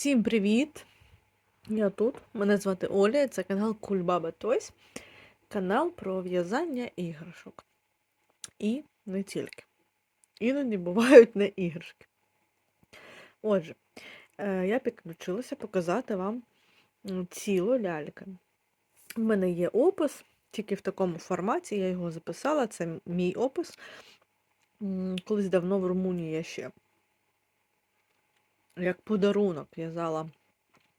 Всім привіт! Я тут. Мене звати Оля, це канал Кульбаба Тойс, канал про в'язання іграшок. І не тільки. Іноді бувають не іграшки. Отже, е, я підключилася показати вам цілу лялька. У мене є опис, тільки в такому форматі, я його записала, це мій опис. Колись давно в Румунії я ще як подарунок в'язала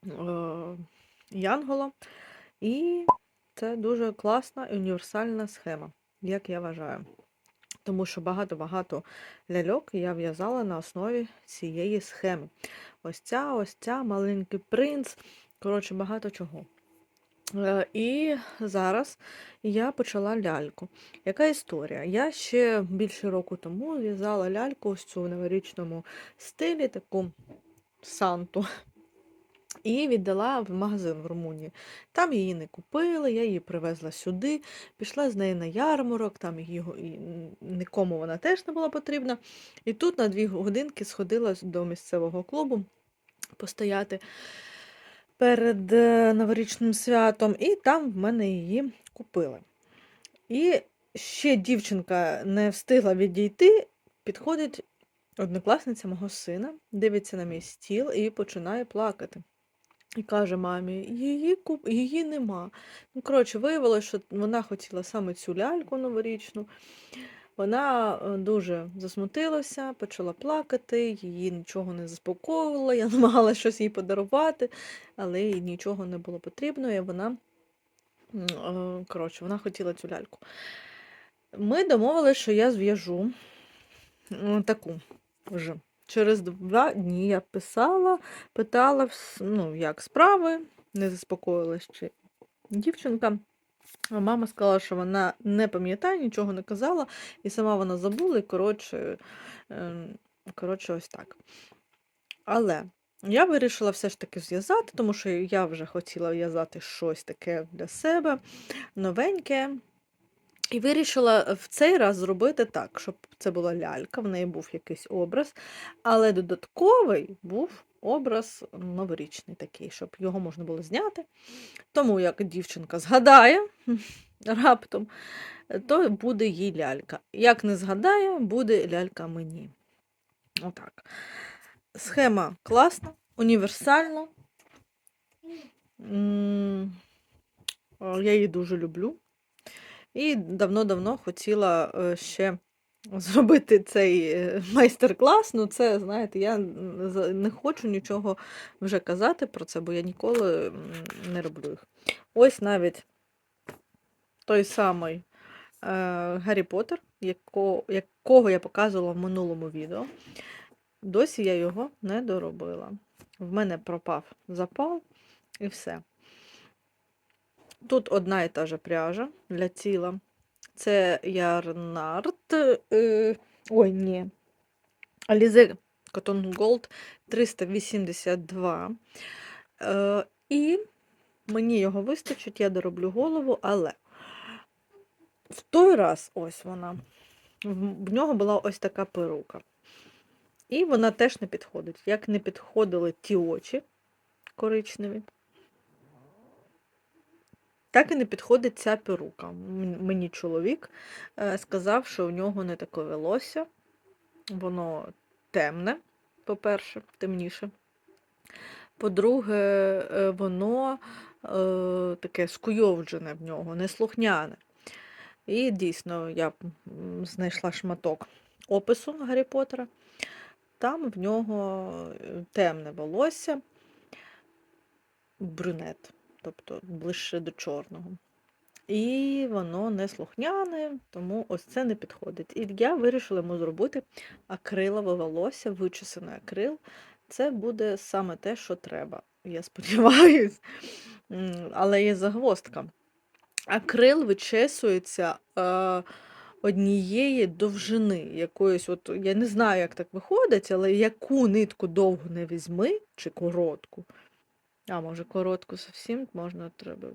е, Янгола. І це дуже класна і універсальна схема, як я вважаю. Тому що багато-багато ляльок я в'язала на основі цієї схеми. Ось ця, ось ця, маленький принц. Коротше, багато чого. Е, І зараз я почала ляльку. Яка історія? Я ще більше року тому в'язала ляльку ось цю в новорічному стилі, таку Санту. І віддала в магазин в Румунії. Там її не купили, я її привезла сюди, пішла з нею на ярмарок, там н- нікому вона теж не була потрібна. І тут на дві годинки сходила до місцевого клубу постояти перед е, новорічним святом, і там в мене її купили. І ще дівчинка не встигла відійти, підходить однокласниця мого сина, дивиться на мій стіл і починає плакати. І каже мамі, її, куп... її нема. Ну, коротше, виявилося, що вона хотіла саме цю ляльку новорічну. Вона е, дуже засмутилася, почала плакати, її нічого не заспокоювало, я намагалася щось їй подарувати, але їй нічого не було потрібно, і вона, е, коротше, вона хотіла цю ляльку. Ми домовилися, що я зв'яжу таку вже. Через два дні я писала, питала, ну, як справи, не заспокоїлась чи дівчинка. Мама сказала, що вона не пам'ятає, нічого не казала, і сама вона забула, і коротше, ем, коротше, ось так. Але я вирішила все ж таки зв'язати, тому що я вже хотіла в'язати щось таке для себе, новеньке. І вирішила в цей раз зробити так, щоб це була лялька, в неї був якийсь образ, але додатковий був образ новорічний такий, щоб його можна було зняти. Тому як дівчинка згадає раптом, то буде їй лялька. Як не згадає, буде лялька мені. Отак. Схема класна, універсальна. Я її дуже люблю. І давно-давно хотіла е, ще зробити цей е, майстер-клас. Ну, це, знаєте, я не хочу нічого вже казати про це, бо я ніколи не роблю їх. Ось навіть той самий е, Гаррі Поттер, яко, якого я показувала в минулому відео. Досі я його не доробила. В мене пропав запал і все. Тут одна і та же пряжа для тіла. Це Ярнард. Е, ой, ні. Alize Cotton Gold 382. Е, і мені його вистачить, я дороблю голову, але в той раз ось вона. В в нього була ось така перука. І вона теж не підходить. Як не підходили ті очі коричневі, так і не підходить ця перука. Мені чоловік е, сказав, що у нього не таке волосся, воно темне, по-перше, темніше. По-друге, е, воно е, таке скуйовджене в нього, неслухняне. І дійсно я знайшла шматок опису Гаррі Поттера. Там в нього е, темне волосся, брюнет, тобто ближче до чорного. І воно не слухняне, тому ось це не підходить. І я вирішила йому зробити акрилове волосся, вичесаний акрил. Це буде саме те, що треба, я сподіваюсь. М, Але є загвоздка. Акрил вичесується е, однієї довжини, якоїсь, от, я не знаю, як так виходить, але яку нитку довгу не візьми, чи коротку. А, може, коротку зовсім можна треба.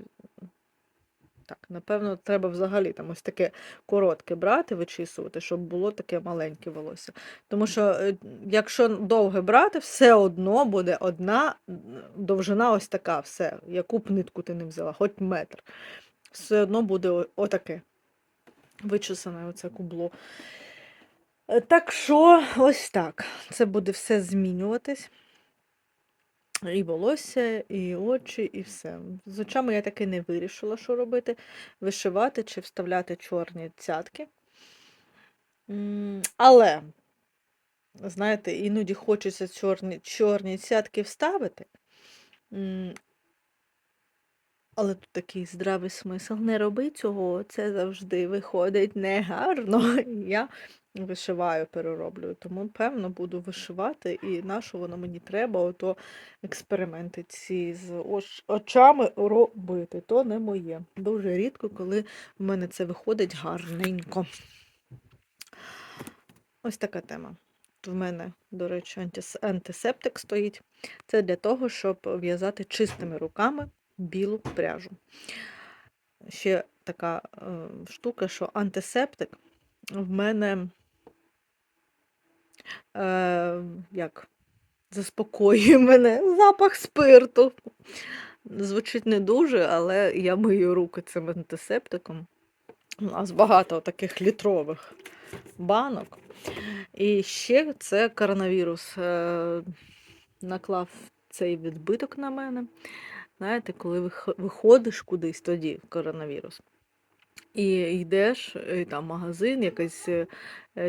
так. Напевно, треба взагалі там ось таке коротке брати, вичісувати, щоб було таке маленьке волосся. Тому що, е, якщо довге брати, все одно буде одна довжина ось така, все, яку б нитку ти не взяла, хоч метр. Все одно буде отаке. Вичесане оце кубло. Е, Так що, ось так. Це буде все змінюватись. І волосся, і очі, і все. З очами я таки не вирішила, що робити: вишивати чи вставляти чорні цятки. Але, знаєте, іноді хочеться чорні, чорні цятки вставити. Але тут такий здравий смисл. Не роби цього, це завжди виходить негарно. Я вишиваю, перероблюю. Тому, певно, буду вишивати, і на що воно мені треба, ото експерименти ці з очами робити. То не моє. Дуже рідко, коли в мене це виходить гарненько. Ось така тема. В мене, до речі, антис- антисептик стоїть. Це для того, щоб в'язати чистими руками білу пряжу. Ще така е, штука, що антисептик в мене е, як заспокоює мене запах спирту. Звучить не дуже, але я мию руки цим антисептиком. У нас багато таких літрових банок. І ще це коронавірус е, наклав цей відбиток на мене. Знаєте, коли виходиш кудись тоді, коронавірус, і йдеш, і там магазин, якась е,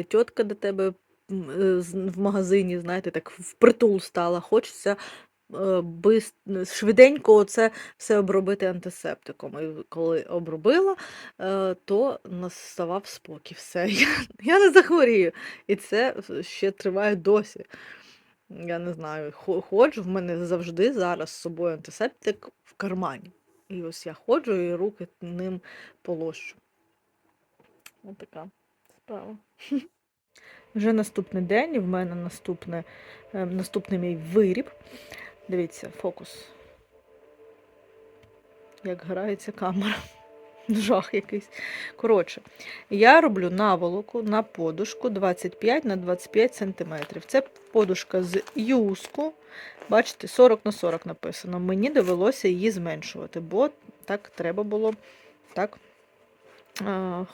тітка до тебе в магазині, знаєте, так впритул стала. Хочеться е, швиденько це все обробити антисептиком. І коли обробила, е, то наставав спокій. Все. Я, я не захворію. І це ще триває досі. Я не знаю, хо- ходжу, в мене завжди зараз з собою антисептик в кармані. І ось я ходжу і руки ним полощу. Ось така справа. Вже наступний день, і в мене наступне, е, наступний мій виріб. Дивіться, фокус. Як грається камера. Жах якийсь. Коротше, я роблю наволоку на подушку 25 на 25 см. Це подушка з юску. Бачите, 40 на 40 написано. Мені довелося її зменшувати, бо так треба було. Так,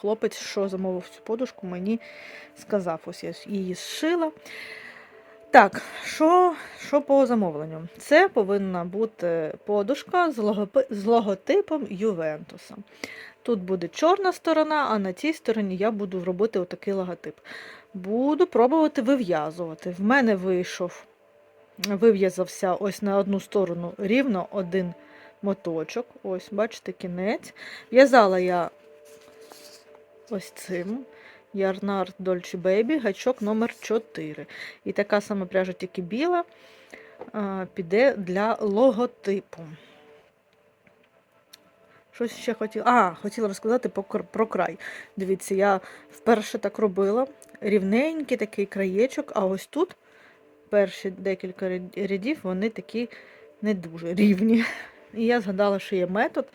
хлопець, що замовив цю подушку, мені сказав. Ось я її зшила. Так, що, що по замовленню? Це повинна бути подушка з, логопи- з логотипом Ювентуса. Тут буде чорна сторона, а на цій стороні я буду робити отакий логотип. Буду пробувати вив'язувати. В мене вийшов, вив'язався ось на одну сторону рівно один моточок. Ось, бачите, кінець. В'язала я ось цим. Ярнард Dolce Baby, гачок номер 4. І така сама пряжа, тільки біла, піде для логотипу. Щось ще хотіла. А, хотіла розказати про, край. Дивіться, я вперше так робила. Рівненький такий краєчок, а ось тут перші декілька рядів, вони такі не дуже рівні. І я згадала, що є метод,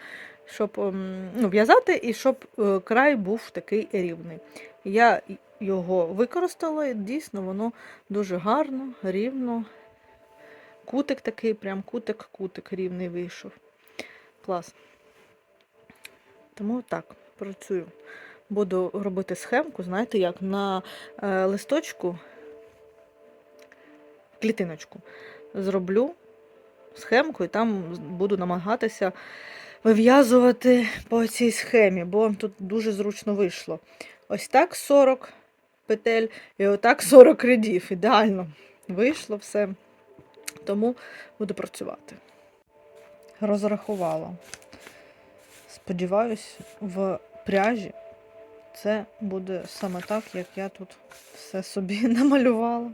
щоб ем, ну, в'язати і щоб е, край був такий рівний. Я його використала, і дійсно воно дуже гарно, рівно. Кутик такий, прям кутик-кутик рівний вийшов. Клас. Тому так, працюю. Буду робити схемку, знаєте, як на е, листочку, клітиночку. Зроблю схемку і там буду намагатися вив'язувати по цій схемі, бо тут дуже зручно вийшло. Ось так 40 петель і отак 40 рядів. Ідеально вийшло все. Тому буду працювати. Розрахувала. Сподіваюсь, в пряжі це буде саме так, як я тут все собі намалювала.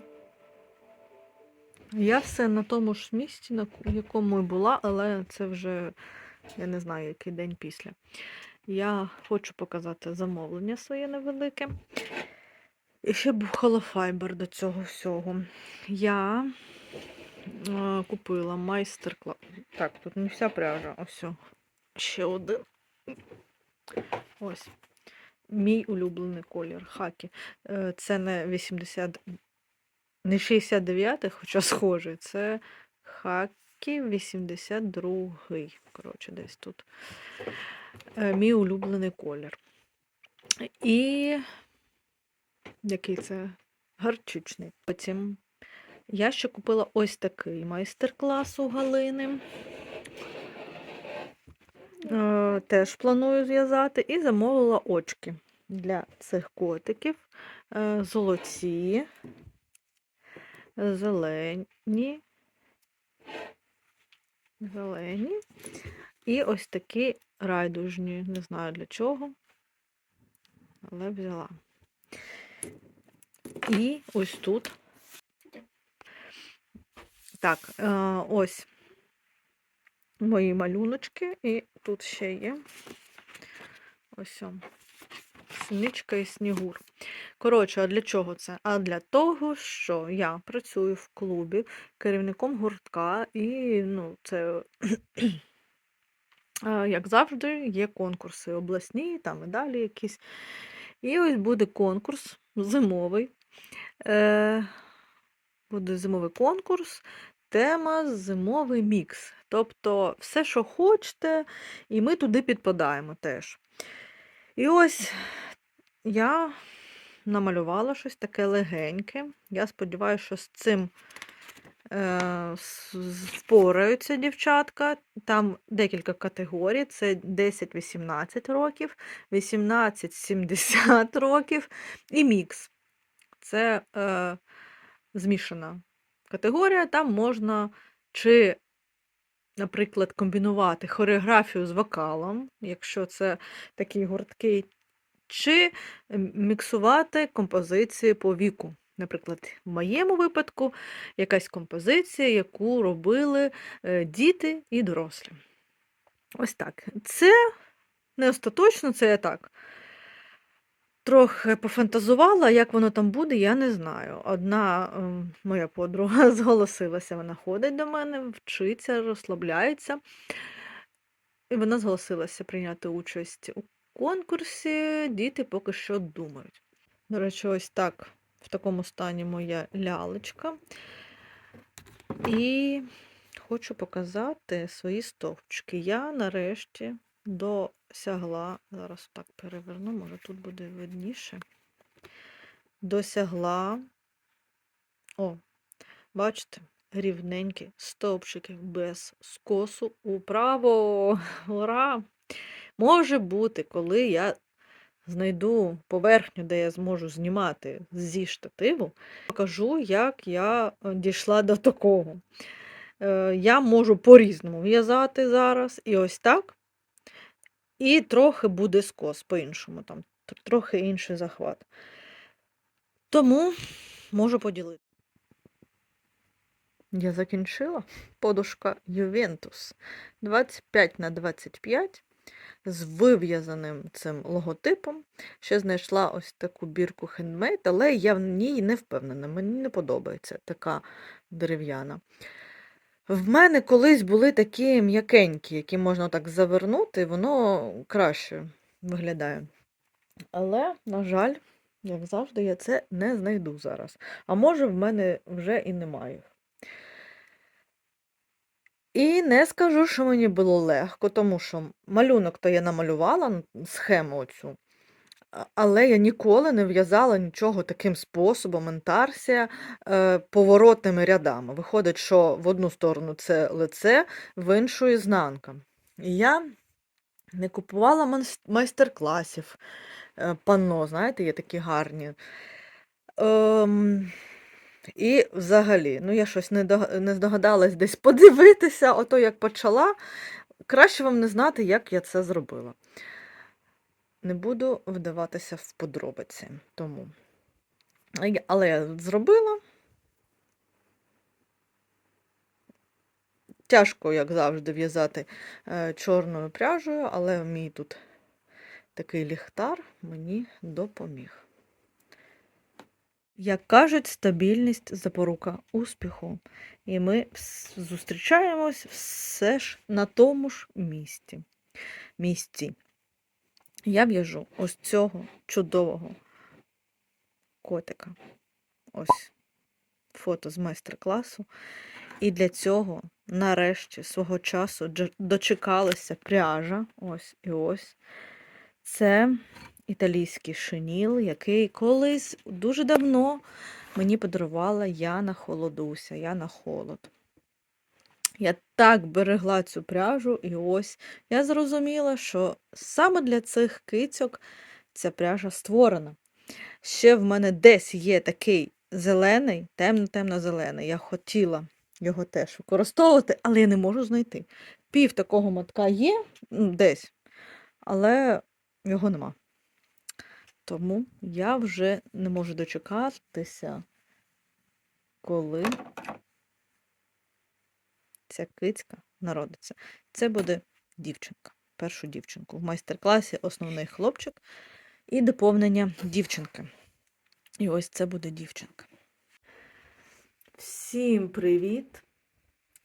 Я все на тому ж місці, на якому і була, але це вже я не знаю, який день після. Я хочу показати замовлення своє невелике. І ще був холофайбер до цього всього. Я е, купила майстер-клас. Так, тут не вся пряжа, ось. Ще один. Ось. Мій улюблений колір хакі. Е, Це не 80, не 69, хоча схожий, це хакі 82. Коротше, десь тут. Е, Мій улюблений колір. І який це гарчичний. Потім я ще купила ось такий майстер-клас у Галини. Е, Теж планую зв'язати. І замовила очки для цих котиків. Е, Золоті, зелені, зелені. І ось такі райдужні. Не знаю для чого, але взяла. І ось тут. Так, е, ось мої малюночки, і тут ще є ось о, синичка і снігур. Коротше, а для чого це? А для того, що я працюю в клубі керівником гуртка, і ну, це, як завжди, є конкурси обласні, там і далі якісь. І ось буде конкурс зимовий. Е, Буде зимовий конкурс, тема зимовий мікс. Тобто все, що хочете, і ми туди підпадаємо теж. І ось я намалювала щось таке легеньке. Я сподіваюся, що з цим е, впораються дівчатка. Там декілька категорій: це 10-18 років, 18-70 років і мікс. Це е, змішана категорія. Там можна чи, наприклад, комбінувати хореографію з вокалом, якщо це такий гурткий, чи міксувати композиції по віку. Наприклад, в моєму випадку якась композиція, яку робили е, діти і дорослі. Ось так. Це не остаточно, це я так. Трохи пофантазувала, як воно там буде, я не знаю. Одна ем, моя подруга зголосилася, вона ходить до мене, вчиться, розслабляється. І вона зголосилася прийняти участь у конкурсі. Діти поки що думають. До речі, ось так, в такому стані моя лялечка. І хочу показати свої стовпчики. Я нарешті досягла, зараз так переверну, може тут буде видніше. Досягла, о, бачите, рівненькі стовпчики без скосу управо. Ура! Може бути, коли я знайду поверхню, де я зможу знімати зі штативу, покажу, як я е, дійшла до такого. Е, Я можу по-різному в'язати зараз, і ось так. І трохи буде скос по-іншому, там трохи інший захват. Тому можу поділити. Я закінчила. Подушка Ювентус 25 на 25 з вив'язаним цим логотипом. Ще знайшла ось таку бірку хендмейд, але я в ній не впевнена. Мені не подобається така дерев'яна. В мене колись були такі м'якенькі, які можна так завернути, воно краще виглядає. Але, на жаль, як завжди, я це не знайду зараз. А може, в мене вже і немає. І не скажу, що мені було легко, тому що малюнок то я намалювала, схему оцю, але я ніколи не в'язала нічого таким способом, інтарсія, е, поворотними рядами. Виходить, що в одну сторону це лице, в іншу ізнанка. І я не купувала майстер-класів, е, панно, знаєте, є такі гарні. Ем, і взагалі, ну я щось не, дог- не здогадалась десь подивитися, ото як почала. Краще вам не знати, як я це зробила. Не буду вдаватися в подробиці. Тому. Але я зробила. Тяжко, як завжди, в'язати е, чорною пряжею, але мій тут такий ліхтар мені допоміг. Як кажуть, стабільність запорука успіху. І ми зустрічаємось все ж на тому ж місці. місці. Я в'яжу ось цього чудового котика. Ось фото з майстер-класу. І для цього, нарешті, свого часу дочекалася пряжа. Ось і ось. Це італійський шиніл, який колись дуже давно мені подарувала Яна Холодуся, Яна Холод. Я так берегла цю пряжу, і ось я зрозуміла, що саме для цих кицьок ця пряжа створена. Ще в мене десь є такий зелений, темно-темно-зелений. Я хотіла його теж використовувати, але я не можу знайти. Пів такого мотка є десь, але його нема. Тому я вже не можу дочекатися, коли ця кицька народиться. Це буде дівчинка. Першу дівчинку. В майстер-класі основний хлопчик і доповнення дівчинки. І ось це буде дівчинка. Всім привіт!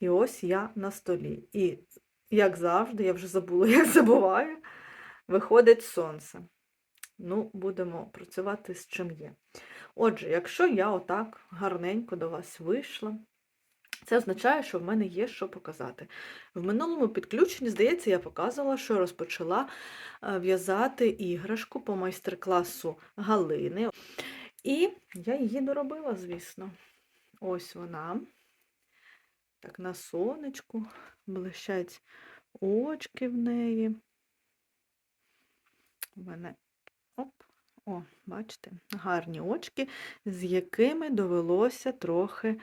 І ось я на столі. І, як завжди, я вже забула, як це буває, виходить сонце. Ну, будемо працювати з чим є. Отже, якщо я отак гарненько до вас вийшла, це означає, що в мене є що показати. В минулому підключенні, здається, я показувала, що розпочала е, в'язати іграшку по майстер-класу Галини. І я її доробила, звісно. Ось вона. Так, на сонечку, блищать очки в неї. У мене оп, о, бачите, гарні очки, з якими довелося трохи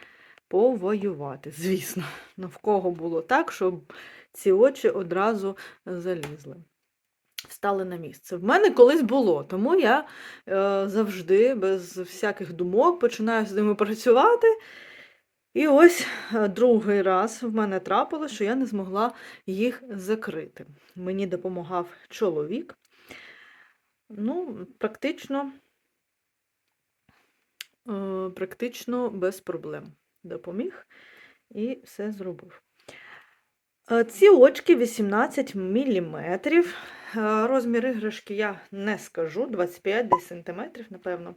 повоювати. Звісно, ну в кого було так, щоб ці очі одразу залізли. Встали на місце. В мене колись було, тому я е, завжди без всяких думок починаю з ними працювати. І ось е, другий раз в мене трапило, що я не змогла їх закрити. Мені допомагав чоловік. Ну, практично, е, практично без проблем допоміг і все зробив. Е, Ці очки 18 мм. Розмір іграшки я не скажу, 25 см, напевно.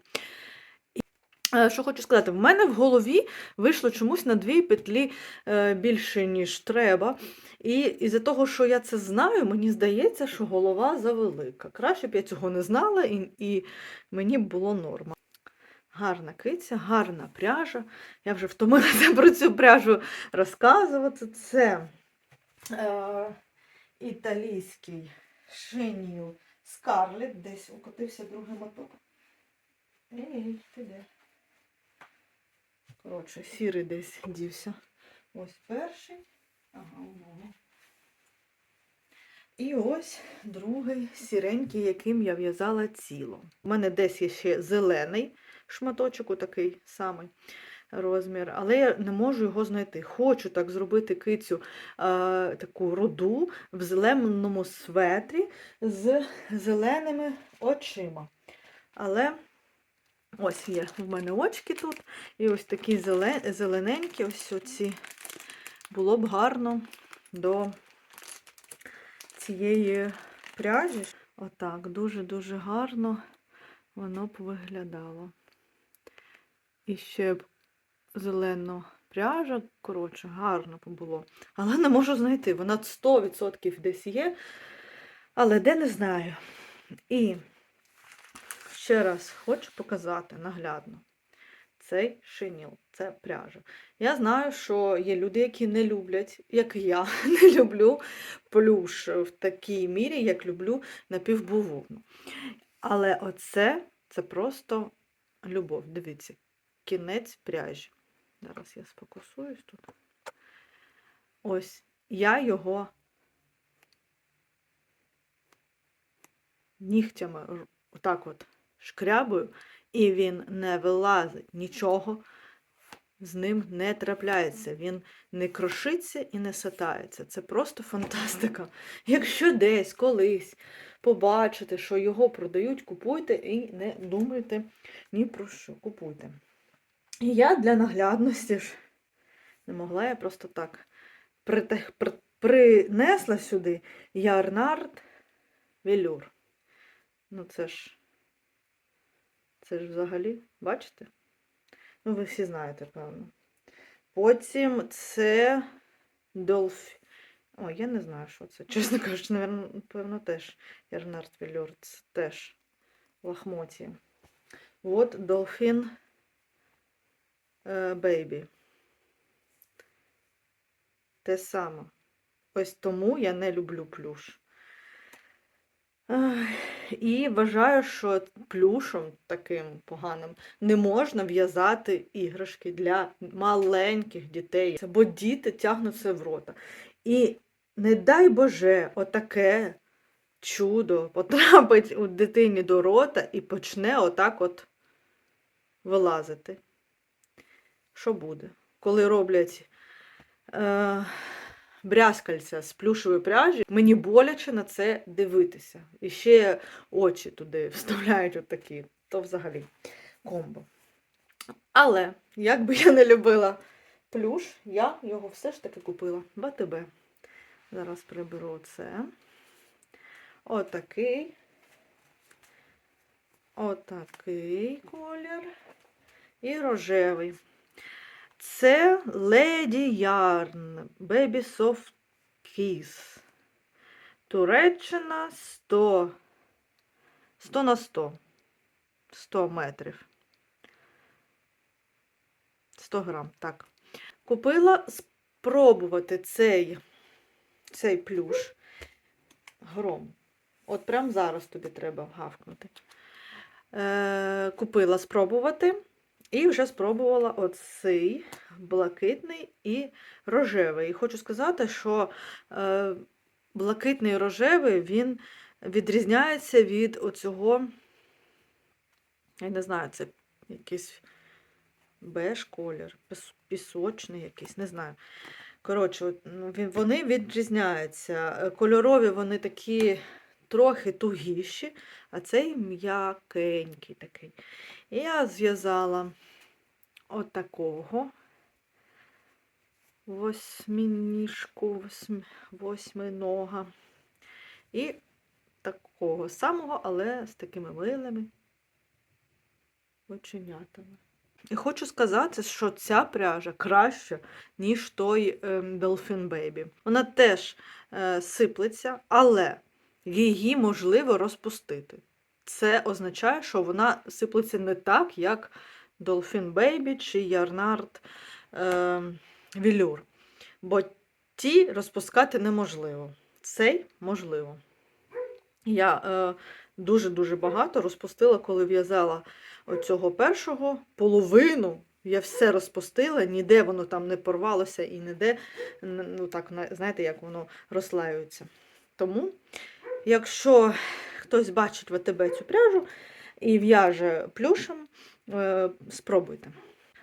Е, Що хочу сказати, в мене в голові вийшло чомусь на дві петлі е, більше, ніж треба. І із-за того, що я це знаю, мені здається, що голова завелика. Краще б я цього не знала, і, і мені б було норма. Гарна киця, гарна пряжа. Я вже втомилася про цю пряжу розказувати. Це е, італійський шиніл Скарлет. Десь укотився другий моток. Ей, ти де? Коротше, сірий десь дівся. Ось перший. Ага, воно. І ось другий сіренький, яким я в'язала ціло. У мене десь є ще зелений шматочок, такий самий розмір, але я не можу його знайти. Хочу так зробити кицю е, таку роду в зеленому светрі з зеленими очима. Але ось є в мене очки тут. І ось такі зелененькі, ось оці. Було б гарно до цієї пряжі. Отак, дуже-дуже гарно воно б виглядало. І ще б зелено пряжа, коротше, гарно б було. Але не можу знайти. Вона 100% десь є, але де не знаю. І ще раз хочу показати наглядно цей шиніл, це пряжа. Я знаю, що є люди, які не люблять, як я, не люблю плюш в такій мірі, як люблю напівбувовну. Але оце це просто любов. Дивіться, кінець пряжі. Зараз я сфокусуюсь тут. Ось я його нігтями отак от шкрябую, і він не вилазить, нічого з ним не трапляється. Він не крошиться і не сатається. Це просто фантастика. Якщо десь колись побачите, що його продають, купуйте і не думайте ні про що. Купуйте. І я для наглядності ж не могла я просто так принесла сюди ярнард велюр. Ну це ж. Це ж взагалі, бачите? Ну, ви всі знаєте, певно. Потім це Долф. О, я не знаю, що це. Чесно кажучи, напевно, певно, теж Ернард Вільор. Це теж лахмоті. От Долфін Бейбі. Те саме. Ось тому я не люблю плюш. Ай, І вважаю, що плюшом таким поганим не можна в'язати іграшки для маленьких дітей. Бо діти тягнуть це в рота. І не дай Боже, отаке чудо потрапить у дитині до рота і почне отак от вилазити. Що буде? Коли роблять е, брязкальця з плюшевої пряжі, мені боляче на це дивитися. І ще очі туди вставляють отакі. То взагалі комбо. Але, як би я не любила плюш, я його все ж таки купила в АТБ. Зараз приберу це. Отакий. Отакий колір. І рожевий. Це Lady Yarn Baby Soft Kiss. Туреччина 100. 100 на 100. 100 метрів. 100 грам, так. Купила спробувати цей, цей плюш. Гром. От прямо зараз тобі треба гавкнути. Е, купила спробувати. І вже спробувала оцей блакитний і рожевий. І хочу сказати, що е, блакитний і рожевий він відрізняється від оцього, я не знаю, це якийсь беж колір, пісочний якийсь, не знаю. Коротше, от, ну, вони відрізняються. Е, Кольорові вони такі трохи тугіші, а цей м'якенький такий. І я зв'язала от такого восьминіжку, восьм, восьминога. І такого самого, але з такими милими оченятами. І хочу сказати, що ця пряжа краща, ніж той ем, Dolphin Baby. Вона теж е, сиплеться, але її можливо розпустити. Це означає, що вона сиплеться не так, як Dolphin Baby чи Yarnard е, Velour. Бо ті розпускати неможливо. Цей можливо. Я е, дуже-дуже багато розпустила, коли в'язала оцього першого половину. Я все розпустила, ніде воно там не порвалося і ніде, ну так, знаєте, як воно розслаюється. Тому, якщо хтось бачить в АТБ цю пряжу і в'яже плюшем, е, спробуйте.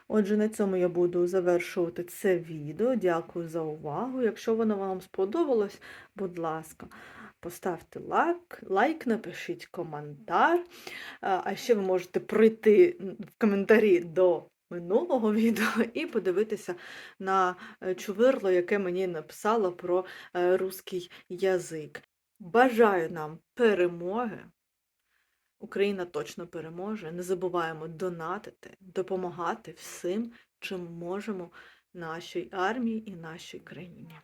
Отже, на цьому я буду завершувати це відео. Дякую за увагу. Якщо воно вам сподобалось, будь ласка, поставте лайк, лайк напишіть коментар. А а ще ви можете прийти в коментарі до минулого відео і подивитися на е, чувирло, яке мені написало про е, русський язик. Бажаю нам перемоги. Україна точно переможе. Не забуваємо донатити, допомагати всім, чим можемо нашій армії і нашій країні.